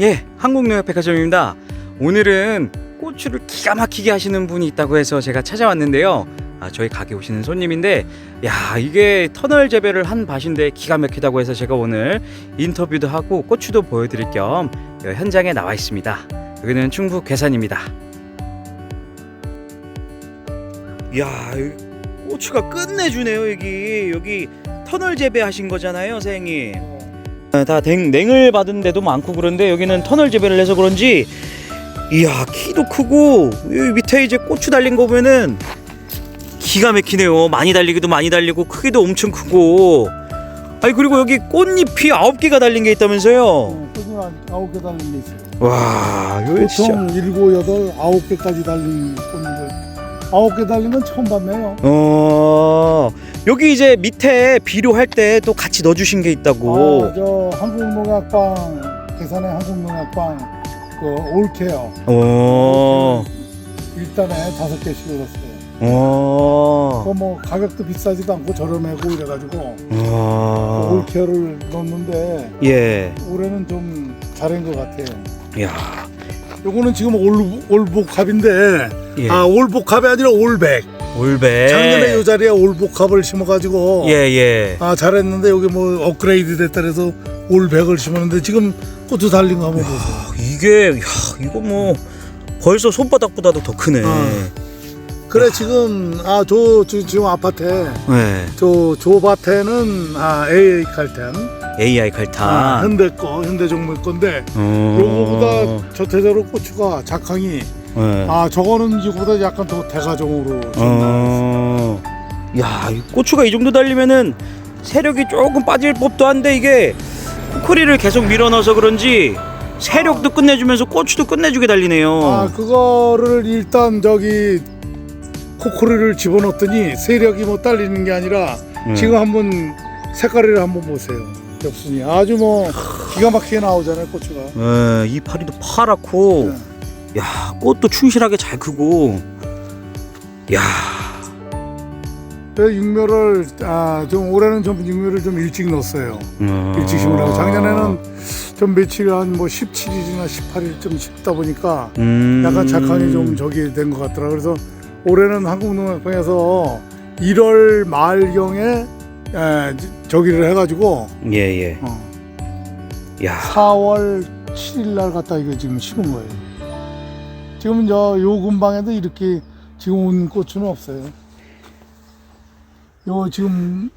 예, 한국농협 백화점입니다. 오늘은 고추를 기가 막히게 하시는 분이 있다고 해서 제가 찾아왔는데요. 아, 저희 가게 오시는 손님인데, 야, 이게 터널 재배를 한 밭인데 기가 막히다고 해서 제가 오늘 인터뷰도 하고 고추도 보여드릴 겸 현장에 나와 있습니다. 여기는 충북 괴산입니다. 야, 고추가 끝내주네요, 여기. 여기 터널 재배하신 거잖아요, 사장님. 아, 다 냉, 냉을 받은 데도 많고 그런데 여기는 터널 재배를 해서 그런지 이야 키도 크고 여기 밑에 이제 고추 달린 거 보면은 기가 막히네요. 많이 달리기도 많이 달리고 크기도 엄청 크고. 아니 그리고 여기 꽃잎이 아홉 개가 달린 게 있다면서요? 꾸준히 아홉 개 달린 게 있어요. 와 진짜. 보통 일곱, 여덟, 아홉 개까지 달린 꽃잎 을 아홉 개 달린 건 처음 봤네요. 어 여기 이제 밑에 비료할 때 또 같이 넣어주신 게 있다고 아, 저 한국농약방 계산의 한국농약방 그 올케어 어, 일단에 다섯 개씩 얻었어요. 어, 그뭐 가격도 비싸지도 않고 저렴하고 이래가지고 어, 올케어를 넣었는데 예, 올해는 좀 잘한 것 같아요. 야, 요거는 지금 올, 올복합인데 예, 아 올복합이 아니라 올백. 올배. 작년에 이 자리에 올복합을 심어가지고 예, 예. 아 잘했는데 여기 뭐 업그레이드 됐다 그래서 올백을 심었는데 지금 고추 달린 거 한번 보세요. 아, 이게, 야, 이거 뭐 벌써 손바닥보다도 더 크네. 어. 그래 지금 아저 지금 아파트에 네. 저 조밭에는 아 AA 칼텐 AI 아, 칼탄. 현대 거 현대 종목 건데 어. 요거보다 저태저로 고추가 작황이 네. 아 저거는 이거보다 약간 더 대가종으로 좀. 어. 야, 이 고추가 이 정도 달리면은 세력이 조금 빠질 법도 한데 이게 코코리를 계속 밀어넣어서 그런지 세력도 끝내주면서 고추도 끝내주게 달리네요. 아 그거를 일단 저기 코코리를 집어넣었더니 세력이 뭐 딸리는 게 아니라 네. 지금 한번 색깔을 한번 보세요. 엽순이 아주 뭐 기가 막히게 나오잖아요 고추가. 네, 이 파리도 파랗고, 네. 야, 꽃도 충실하게 잘 크고, 야, 그래서 육묘를 아 좀 올해는 좀 육묘를 좀 일찍 넣었어요. 어. 일찍 심으라고 작년에는 좀 며칠 한 뭐 17일이나 18일 좀 심다 보니까 음. 약간 작황이 좀 저기 된 것 같더라. 그래서 올해는 한국농협방에서 1월 말경에 에, 저기를 해가지고 예, 예. 어, 야, 4월 7일 날 갖다 이거 지금 심은 거예요. 지금 저요 근방에도 이렇게 지금 온 고추는 없어요. 요 지금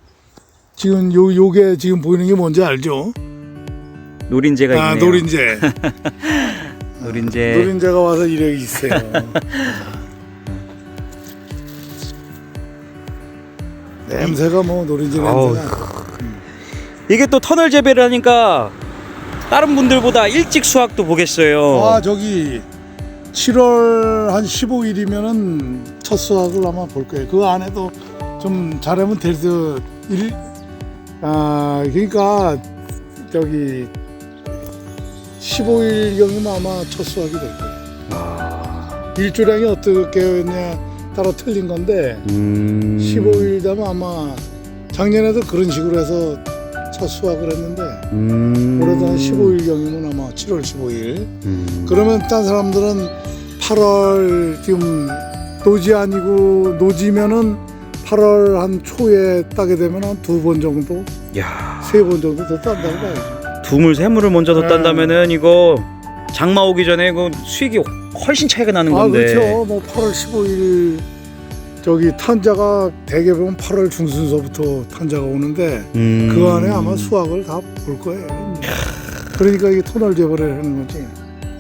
지금 요 요게 지금 보이는 게 뭔지 알죠? 노린재가 아 있네요. 노린재. 노린재. 노린재가 와서 이력이 있어요. 냄새가 뭐 노린재 아우. 냄새가. 이게 또 터널 재배를 하니까 다른 분들보다 일찍 수확도 보겠어요. 아 저기 7월 한 15일이면은 첫 수확을 아마 볼 거예요. 그 안에도 좀 잘하면 될수 일. 아 그러니까 저기 15일 경이면 아마 첫 수확이 될 거예요. 아, 일조량이 어떻게 했냐 따라 틀린 건데 음. 15일 되면 아마 작년에도 그런 식으로 해서 첫 수확을 했는데 음. 올해도 한 15일 경이면 아마 7월 15일. 음. 그러면 딴 사람들은 8월 지금 노지 아니고 노지면은 8월 한 초에 따게 되면 한 두 번 정도, 야, 세 번 정도 더 딴다고 봐야죠. 두물 세물을 먼저 더 네. 딴다면은 이거 장마 오기 전에 이거 수익이 훨씬 차이가 나는 아 건데. 그렇죠. 뭐 8월 15일 저기 탄자가 대개 보면 8월 중순서부터 탄자가 오는데 음. 그 안에 아마 수확을 다 볼 거예요. 그러니까 이게 터널 재벌을 하는 거지.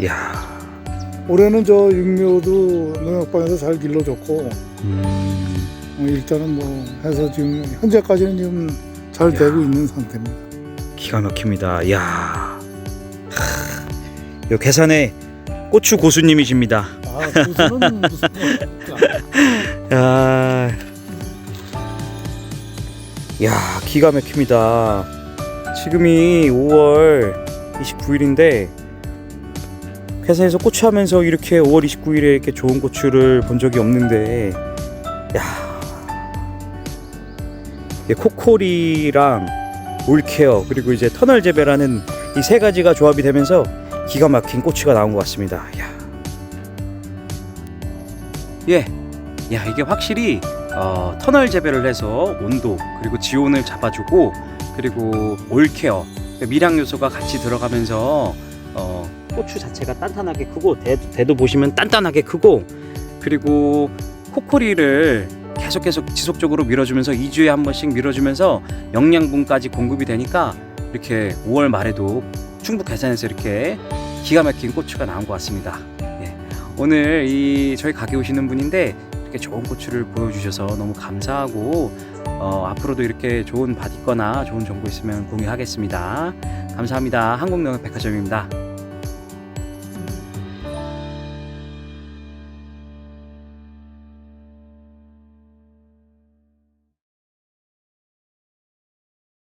야. 올해는 저 육묘도 농약방에서 잘 길러줬고 음. 어, 일단은 뭐 해서 지금 현재까지는 지금 잘 야. 되고 있는 상태입니다. 기가 막힙니다. 야. 하. 요 계산의 고추 고수님이십니다. 아, 고수는 무슨 야. 야, 기가 막힙니다. 지금이 5월 29일인데 회사에서 고추 하면서 이렇게 5월 29일에 이렇게 좋은 고추를 본 적이 없는데 야. 이 코코리랑 올케어 그리고 이제 터널 재배라는 이 세 가지가 조합이 되면서 기가 막힌 고추가 나온 것 같습니다. 야. 예. 야, 이게 확실히 어, 터널 재배를 해서 온도 그리고 지온을 잡아주고 그리고 올케어 미량 요소가 같이 들어가면서 어, 고추 자체가 단단하게 크고 대, 대도 보시면 단단하게 크고 그리고 코코리를 계속 계속 지속적으로 밀어주면서 2주에 한 번씩 밀어주면서 영양분까지 공급이 되니까 이렇게 5월 말에도 충북 계산에서 이렇게 기가 막힌 고추가 나온 것 같습니다. 예. 오늘 이 저희 가게 오시는 분인데 이렇게 좋은 고추를 보여주셔서 너무 감사하고 어, 앞으로도 이렇게 좋은 밭 있거나 좋은 정보 있으면 공유하겠습니다. 감사합니다. 한국농협백화점입니다.